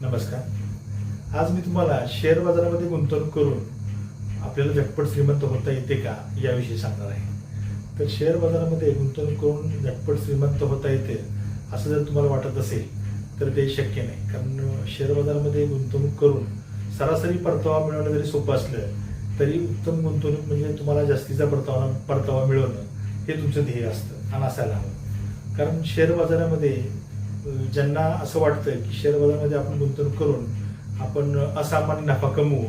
नमस्कार. आज मी तुम्हाला शेअर बाजारामध्ये गुंतवणूक करून आपल्याला झटपट श्रीमंत होता येते का याविषयी सांगणार आहे. तर शेअर बाजारामध्ये गुंतवणूक करून झटपट श्रीमंत होता येते असं जर तुम्हाला वाटत असेल तर ते शक्य नाही. कारण शेअर बाजारामध्ये गुंतवणूक करून सरासरी परतावा मिळवणं जरी सोपं असलं तरी उत्तम गुंतवणूक म्हणजे तुम्हाला जास्तीचा परतावा परतावा मिळवणं हे तुमचं ध्येय असतं आणि असायला हवं. कारण शेअर बाजारामध्ये ज्यांना असं वाटतं की शेअर बाजारामध्ये आपण गुंतवणूक करून आपण असामान्य नफा कमवू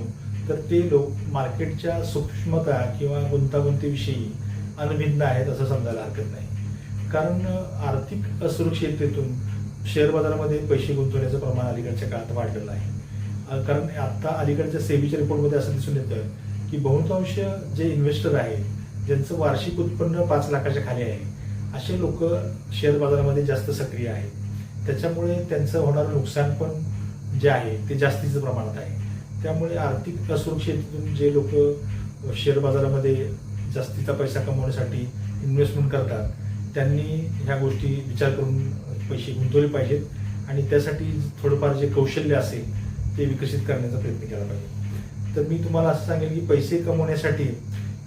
तर ते लोक मार्केटच्या सूक्ष्मता किंवा गुंतागुंतीविषयी अनभिज्ञ आहेत असं समजायला हरकत नाही. कारण आर्थिक असुरक्षिततेतून शेअर बाजारामध्ये पैसे गुंतवण्याचं प्रमाण अलीकडच्या काळात वाढलेलं आहे. कारण आत्ता अलीकडच्या सेबीच्या रिपोर्टमध्ये असं दिसून येतं की बहुतांश जे इन्व्हेस्टर आहेत ज्यांचं वार्षिक उत्पन्न पाच लाखाच्या खाली आहे असे लोक शेअर बाजारामध्ये जास्त सक्रिय आहेत. त्याच्यामुळे त्यांचं होणारं नुकसान पण जे आहे ते जास्तीचं प्रमाणात आहे. त्यामुळे आर्थिक असुरक्षिततेतून जे लोक शेअर बाजारामध्ये जास्तीचा पैसा कमवण्यासाठी इन्व्हेस्टमेंट करतात त्यांनी ह्या गोष्टी विचार करून पैसे गुंतवले पाहिजेत आणि त्यासाठी थोडंफार जे कौशल्य असेल ते विकसित करण्याचा प्रयत्न केला पाहिजे. तर मी तुम्हाला असं सांगेन की पैसे कमवण्यासाठी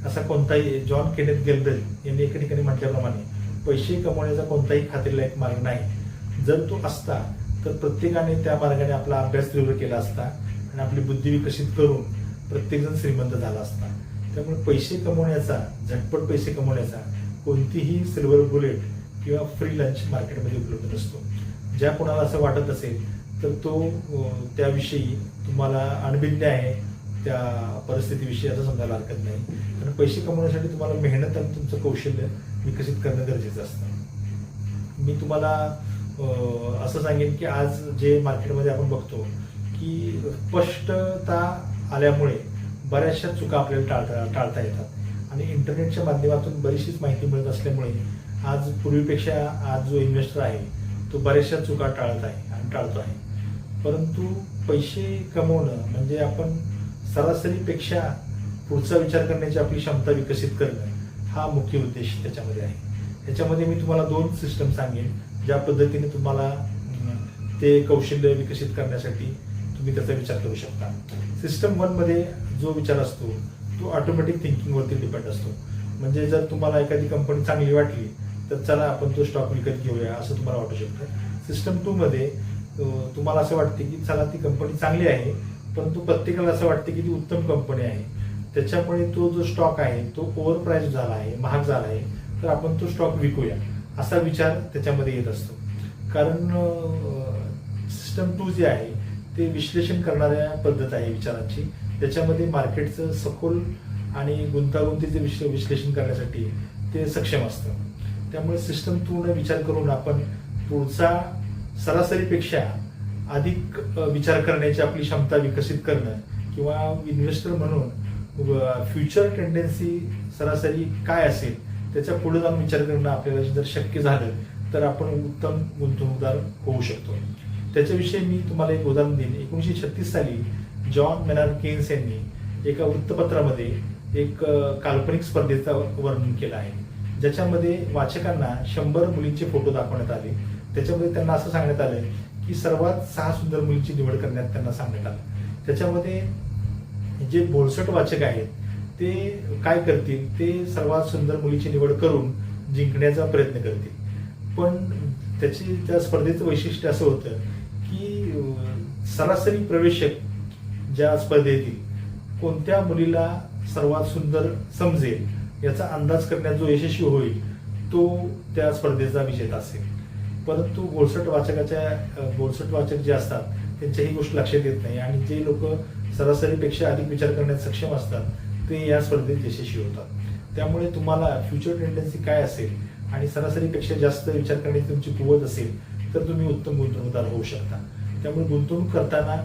असा कोणताही जॉन केनेथ गेल्डर यांनी एका ठिकाणी म्हटल्याप्रमाणे पैसे कमवण्याचा कोणताही खात्रीलायक मार्ग नाही. जर तो असता तर प्रत्येकाने त्या मार्गाने आपला अभ्यास तीव्र केला असता आणि आपली बुद्धी विकसित करून प्रत्येकजण श्रीमंत झाला असता. त्यामुळे पैसे कमवण्याचा झटपट पैसे कमवण्याचा कोणतीही सिल्वर बुलेट किंवा फ्री लंच मार्केटमध्ये उपलब्ध नसतो. ज्या कोणाला असं वाटत असेल तर तो त्याविषयी तुम्हाला अनभिज्ञ आहे त्या परिस्थितीविषयी असं समजायला हरकत नाही. कारण पैसे कमवण्यासाठी तुम्हाला मेहनत आणि तुमचं कौशल्य विकसित करणं गरजेचं असतं. मी तुम्हाला असं सांगेन की आज जे मार्केटमध्ये आपण बघतो की स्पष्टता आल्यामुळे बऱ्याचशा चुका आपल्याला टाळता टाळता येतात. आणि इंटरनेटच्या माध्यमातून बरीचशीच माहिती मिळत असल्यामुळे आज पूर्वीपेक्षा आज जो इन्व्हेस्टर आहे तो बऱ्याचशा चुका टाळत आहे आणि टाळतो आहे. परंतु पैसे कमवणं म्हणजे आपण सरासरीपेक्षा पुढचा विचार करण्याची आपली क्षमता विकसित करणं हा मुख्य उद्देश त्याच्यामध्ये आहे. त्याच्यामध्ये मी तुम्हाला दोन सिस्टम सांगेन. ज्या पद्धतीने तुम्हाला ते कौशल्य विकसित करण्यासाठी तुम्ही त्याचा विचार करू शकता. सिस्टम वनमध्ये जो विचार असतो तो ऑटोमॅटिक थिंकिंगवरती डिपेंड असतो. म्हणजे जर तुम्हाला एखादी कंपनी चांगली वाटली तर चला आपण तो स्टॉक विकत घेऊया असं तुम्हाला वाटू शकतं. सिस्टम टूमध्ये तुम्हाला असं वाटते की चला ती कंपनी चांगली आहे परंतु प्रत्येकाला असं वाटते की ती उत्तम कंपनी आहे. त्याच्यामुळे तो जो स्टॉक आहे तो ओव्हर प्राइस झाला आहे महाग झाला आहे. तर आपण तो स्टॉक विकूया. असा विचार त्याच्यामध्ये येत असतो. कारण सिस्टम टू जे आहे ते विश्लेषण करणाऱ्या पद्धत आहे विचारांची. त्याच्यामध्ये मार्केटचं सखोल आणि गुंतागुंतीचे विश्ले विश्लेषण करण्यासाठी ते सक्षम असतं. त्यामुळे सिस्टम टूनं विचार करून आपण पुढचा सरासरीपेक्षा अधिक विचार करण्याची आपली क्षमता विकसित करणं किंवा इन्व्हेस्टर म्हणून फ्युचर टेंडन्सी सरासरी काय असेल त्याच्या पुढे जाऊन विचार करणं आपल्याला जर शक्य झालं तर आपण उत्तम गुंतवणूकदार होऊ शकतो. त्याच्याविषयी मी तुम्हाला एक उदाहरण देईन. एकोणीसशे छत्तीस साली जॉन मेनार केन्स यांनी एका वृत्तपत्रामध्ये एक काल्पनिक स्पर्धेचा वर्णन केलं आहे. ज्याच्यामध्ये वाचकांना शंभर मुलींचे फोटो दाखवण्यात आले. त्याच्यामध्ये त्यांना असं सांगण्यात आलं की सर्वात सहा सुंदर मुलींची निवड करण्यात त्यांना सांगण्यात आलं. त्याच्यामध्ये जे बोलसट वाचक आहेत ते काय करतील? ते सर्वात सुंदर मुलीची निवड करून जिंकण्याचा प्रयत्न करतील. पण त्याची त्या स्पर्धेचं वैशिष्ट्य असं होतं की सरासरी प्रवेशक ज्या स्पर्धेतील कोणत्या मुलीला सर्वात सुंदर समजेल याचा अंदाज करण्यात जो यशस्वी होईल तो त्या स्पर्धेचा विजेता असेल. परंतु गोडसट वाचकाच्या गोडसट वाचक जे असतात त्यांच्या ही गोष्ट लक्षात येत नाही. आणि जे लोक सरासरीपेक्षा अधिक विचार करण्यात सक्षम असतात ते या स्पर्धेत यशस्वी होतात. त्यामुळे तुम्हाला फ्युचर टेंडन्सी काय असेल आणि सरासरीपेक्षा जास्त विचार करण्याची तुमची कुवत असेल तर तुम्ही उत्तम गुंतवणूकदार होऊ शकता. त्यामुळे गुंतवणूक करताना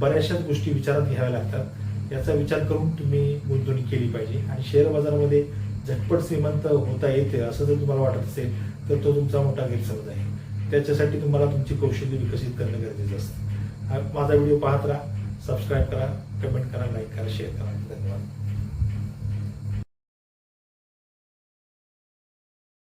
बऱ्याचशाच गोष्टी विचारात घ्याव्या लागतात. याचा विचार करून तुम्ही गुंतवणूक केली पाहिजे आणि शेअर बाजारामध्ये झटपट श्रीमंत होता येते असं जर तुम्हाला वाटत असेल तर तो तुमचा मोठा गैरसमज आहे. त्याच्यासाठी तुम्हाला तुमची कौशल्य विकसित करणं गरजेचं असतं. माझा व्हिडिओ पाहत राहा सबस्क्राईब करा कमेंट करा लाईक करा शेअर करा.